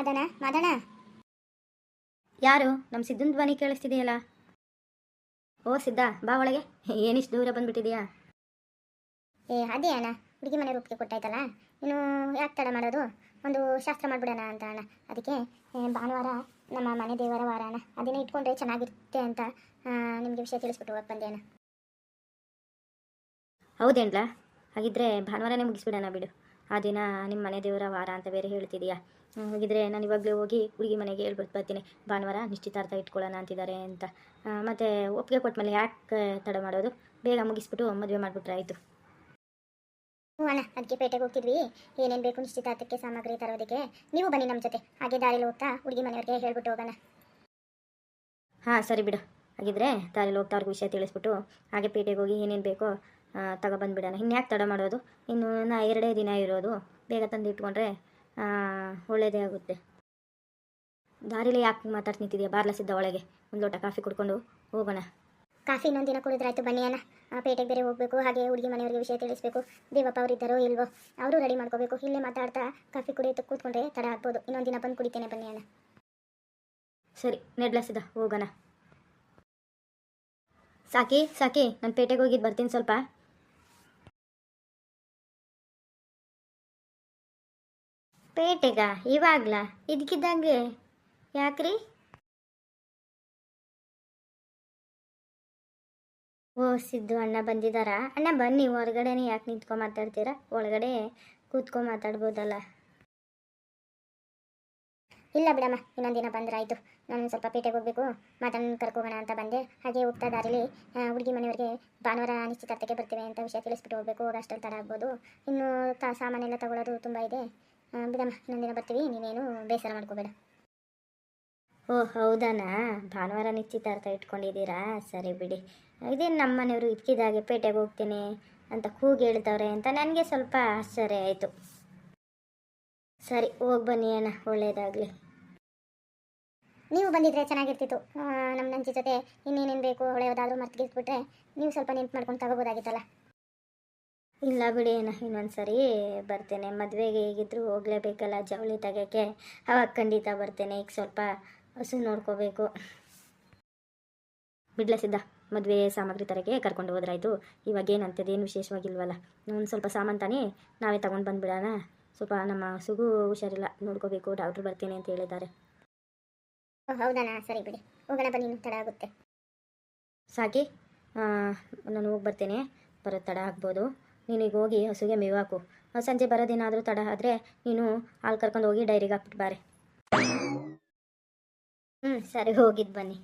ಅದಣ್ಣ ಮಾದಣ ಯಾರು? ನಮ್ಮ ಸಿದ್ಧನ ಧ್ವನಿ ಕೇಳಿಸ್ತಿದೆಯಲ್ಲ? ಓ ಸಿದ್ಧ ಬಾ ಒಳಗೆ. ಏನಿಷ್ಟು ದೂರ ಬಂದ್ಬಿಟ್ಟಿದೆಯಾ? ಏ ಅದೇ ಅಣ್ಣ. ಹುಡುಗಿ ಮನೆ ರೂಪಿಗೆ ಕೊಟ್ಟಾಯ್ತಲ್ಲ? ಇನ್ನು ಯಾಕೆ ತಡ ಮಾಡೋದು? ಒಂದು ಶಾಸ್ತ್ರ ಮಾಡ್ಬಿಡೋಣ ಅಂತ ಅಣ್ಣ. ಅದಕ್ಕೆ ಭಾನುವಾರ ನಮ್ಮ ಮನೆ ದೇವರ ವಾರ ಅಣ್ಣ. ಅದನ್ನೇ ಇಟ್ಕೊಂಡ್ರೆ ಚೆನ್ನಾಗಿರುತ್ತೆ ಅಂತ ನಿಮಗೆ ವಿಷಯ ತಿಳಿಸ್ಬಿಟ್ಟು ಹೋಗಕ್ಕೆ ಬಂದೆ ಅಣ್ಣ. ಹೌದೇನ್ಲಾ ಹಾಗಿದ್ರೆ ಭಾನುವಾರನೇ ಮುಗಿಸ್ಬಿಡೋಣ ಬಿಡು. ಆ ದಿನ ನಿಮ್ಮ ಮನೆ ದೇವರ ವಾರ ಅಂತ ಬೇರೆ ಹೇಳ್ತಿದೀಯಾ? ಹಾಗಿದ್ರೆ ನಾನು ಇವಾಗಲೇ ಹೋಗಿ ಹುಡುಗಿ ಮನೆಗೆ ಹೇಳ್ಬಿಟ್ಟು ಬರ್ತೀನಿ. ಭಾನುವಾರ ನಿಶ್ಚಿತಾರ್ಥ ಇಟ್ಕೊಳ್ಳೋಣ ಅಂತಿದ್ದಾರೆ ಅಂತ. ಮತ್ತೆ ಒಪ್ಪಿಗೆ ಕೊಟ್ಮೇಲೆ ಯಾಕೆ ತಡ ಮಾಡೋದು? ಬೇಗ ಮುಗಿಸ್ಬಿಟ್ಟು ಮದುವೆ ಮಾಡಿಬಿಟ್ರೆ ಆಯಿತು. ಹ್ಞೂ ಅಣ್ಣ ಅದಕ್ಕೆ ಪೇಟೆಗೆ ಹೋಗ್ತಿದ್ವಿ. ಏನೇನು ಬೇಕು ನಿಶ್ಚಿತಾರ್ಥಕ್ಕೆ ಸಾಮಗ್ರಿ ತರೋದಕ್ಕೆ ನೀವು ಬನ್ನಿ ನಮ್ಮ ಜೊತೆ. ಹಾಗೆ ದಾರಿಲಿ ಹೋಗ್ತಾ ಹುಡುಗಿ ಮನೆಯವ್ರಿಗೆ ಹೇಳ್ಬಿಟ್ಟು ಹೋಗೋಣ. ಹಾಂ ಸರಿ ಬಿಡು. ಹಾಗಿದ್ರೆ ದಾರಿಲಿ ಹೋಗ್ತಾ ಅವ್ರಿಗೆ ವಿಷಯ ತಿಳಿಸ್ಬಿಟ್ಟು ಹಾಗೆ ಪೇಟೆಗೆ ಹೋಗಿ ಏನೇನು ಬೇಕೋ ತಗೊಬಂದ್ಬಿಡೋಣ ಇನ್ಯಾಕೆ ತಡ ಮಾಡೋದು? ಇನ್ನು ನಾ ಎರಡೇ ದಿನ ಇರೋದು. ಬೇಗ ತಂದು ಇಟ್ಕೊಂಡ್ರೆ ಒಳ್ಳೆಯದೇ ಆಗುತ್ತೆ. ದಾರಿಲಿ ಯಾಕೆ ಮಾತಾಡ್ತಾ ನಿಂತಿದ್ಯಾ? ಬಾರ್ಲ ಸಿದ್ದ ಒಳಗೆ. ಒಂದು ಲೋಟ ಕಾಫಿ ಕುಡ್ಕೊಂಡು ಹೋಗೋಣ. ಕಾಫಿ ಇನ್ನೊಂದು ದಿನ ಕುಡಿದ್ರಾಯ್ತು ಬನ್ನಿ ಅಣ್ಣ. ಆ, ಪೇಟೆಗೆ ಬೇರೆ ಹೋಗಬೇಕು ಹಾಗೆ ಹುಡುಗಿ ಮನೆಯವರಿಗೆ ವಿಷಯ ತಿಳಿಸ್ಬೇಕು. ದೇವಪ್ಪ ಅವರಿದ್ದಾರೋ ಇದ್ದಾರೋ ಇಲ್ವೋ ಅವರು ರೆಡಿ ಮಾಡ್ಕೋಬೇಕು. ಇಲ್ಲೇ ಮಾತಾಡ್ತಾ ಕಾಫಿ ಕುಡಿಯೋದು ಕೂತ್ಕೊಂಡ್ರೆ ತಡ ಆಗ್ಬೋದು. ಇನ್ನೊಂದು ದಿನ ಬಂದು ಕುಡಿತೇನೆ ಬನ್ನಿ ಅಣ್ಣ. ಸರಿ ನೆಡ್ಲಸಿದ ಹೋಗೋಣ. ಸಾಕಿ ಸಾಕಿ ನಾನು ಪೇಟೆಗೆ ಹೋಗಿದ್ದು ಬರ್ತೀನಿ ಸ್ವಲ್ಪ. ಪೇಟೆಗ? ಇವಾಗ್ಲಾ? ಇದಕ್ಕಿದ್ದಂಗೆ ಯಾಕ್ರಿ? ಓ, ಸಿದ್ದು ಅಣ್ಣ ಬಂದಿದ್ದಾರಾ ಅಣ್ಣ ಬನ್ನಿ, ಹೊರಗಡೆನೇ ಯಾಕೆ ನಿಂತ್ಕೊಂಡು ಮಾತಾಡ್ತೀರಾ? ಒಳಗಡೆ ಕೂತ್ಕೊಂಡು ಮಾತಾಡ್ಬೋದಲ್ಲ. ಇಲ್ಲ ಬಿಡಮ್ಮ, ಇನ್ನೊಂದು ದಿನ ಬಂದ್ರಾಯ್ತು ನಾನು ಸ್ವಲ್ಪ ಪೇಟೆಗೆ ಹೋಗಬೇಕು. ಮಾತನ್ನು ಕರ್ಕೋಗೋಣ ಅಂತ ಬಂದೆ. ಹಾಗೆ ಹೋಗ್ತಾ ದಾರಿಲಿ ಹುಡುಗಿ ಮನೆಯವ್ರಿಗೆ ಭಾನುವಾರ ನಿಶ್ಚಿತಾರ್ಥಕ್ಕೆ ಬರ್ತೀವಿ ಅಂತ ವಿಷಯ ತಿಳಿಸ್ಬಿಟ್ಟು ಹೋಗಬೇಕು. ಅಷ್ಟೊಂದು ತಡ ಆಗ್ಬೋದು. ಇನ್ನು ಸಾಮಾನೆಲ್ಲ ತಗೊಳ್ಳೋದು ತುಂಬ ಇದೆ. ಬಿಡಮ್ಮ ನಂದಿನ ದಿನ ಬರ್ತೀವಿ ನೀನೇನು ಬೇಸರ ಮಾಡ್ಕೋಬೇಡ. ಓ ಹೌದಾನಾ? ಭಾನುವಾರ ನಿಶ್ಚಿತಾರ್ಥ ಇಟ್ಕೊಂಡಿದ್ದೀರಾ? ಸರಿ ಬಿಡಿ. ಇದೇನು ನಮ್ಮ ಮನೆಯವರು ಇದ್ಕಿದಾಗೆ ಪೇಟೆಗೆ ಹೋಗ್ತೀನಿ ಅಂತ ಕೂಗಿ ಹೇಳ್ತವ್ರೆ ಅಂತ ನನಗೆ ಸ್ವಲ್ಪ ಆಶ್ಚರ್ಯ ಆಯಿತು. ಸರಿ ಹೋಗಿ ಬನ್ನಿ ಅಣ್ಣ ಒಳ್ಳೆಯದಾಗಲಿ ನೀವು ಬಂದಿದ್ರೆ ಚೆನ್ನಾಗಿರ್ತಿತ್ತು. ನಮ್ಮ ನಂಜಿ ಜೊತೆ ಇನ್ನೇನೇನು ಬೇಕು ಹೊಳೆಯೋದಾದ್ರೂ ಮರ್ತಿಗಿಸ್ಬಿಟ್ರೆ ನೀವು ಸ್ವಲ್ಪ ನೆನ್ಪು ಮಾಡ್ಕೊಂಡು ತಗೋಬೋದಾಗಿತ್ತಲ್ಲ. ಇಲ್ಲ ಬಿಡಿ ನಾನು ಇನ್ನೊಂದು ಸರಿ ಬರ್ತೇನೆ. ಮದುವೆಗೆ ಹೇಗಿದ್ರು ಹೋಗಲೇಬೇಕಲ್ಲ ಜವಳಿ ತೆಗೋಕ್ಕೆ ಅವಾಗ ಖಂಡಿತ ಬರ್ತೇನೆ. ಈಗ ಸ್ವಲ್ಪ ಹಸು ನೋಡ್ಕೋಬೇಕು. ಬಿಡ್ಲ ಸಿದ್ಧ ಮದುವೆ ಸಾಮಗ್ರಿ ತರಕ್ಕೆ ಕರ್ಕೊಂಡು ಹೋದ್ರಾಯ್ತು. ಇವಾಗ ಏನಂತದ್ದು ಏನು ವಿಶೇಷವಾಗಿಲ್ವಲ್ಲ. ಒಂದು ಸ್ವಲ್ಪ ಸಾಮಾನು ತಾನೇ ನಾವೇ ತಗೊಂಡು ಬಂದುಬಿಡೋಣ. ಸ್ವಲ್ಪ ನಮ್ಮ ಸುಗು ಹುಷಾರಿಲ್ಲ ನೋಡ್ಕೋಬೇಕು ಡಾಕ್ಟ್ರು ಬರ್ತೀನಿ ಅಂತ ಹೇಳಿದ್ದಾರೆ. ಹೌದಾ ಸರಿ ಬಿಡಿ. ಹೋಗೋಣ ಬನ್ನಿ ತಡ ಆಗುತ್ತೆ. ಸಾಕಿ ನಾನು ಹೋಗಿ ಬರ್ತೇನೆ. ಬರೋ ತಡ ಆಗ್ಬೋದು. ನೀನು ಈಗ ಹೋಗಿ ಹಸುಗೆ ಮೇವು ಹಾಕು ಸಂಜೆ ಬರೋದೇನಾದರೂ ತಡ ಆದರೆ ನೀನು ಹಾಲು ಕರ್ಕೊಂಡು ಹೋಗಿ ಡೈರಿಗೆ ಹಾಕ್ಬಿಟ್ಟು ಬಾರೆ. ಹ್ಞೂ ಸರಿ ಹೋಗಿದ್ದು ಬನ್ನಿ.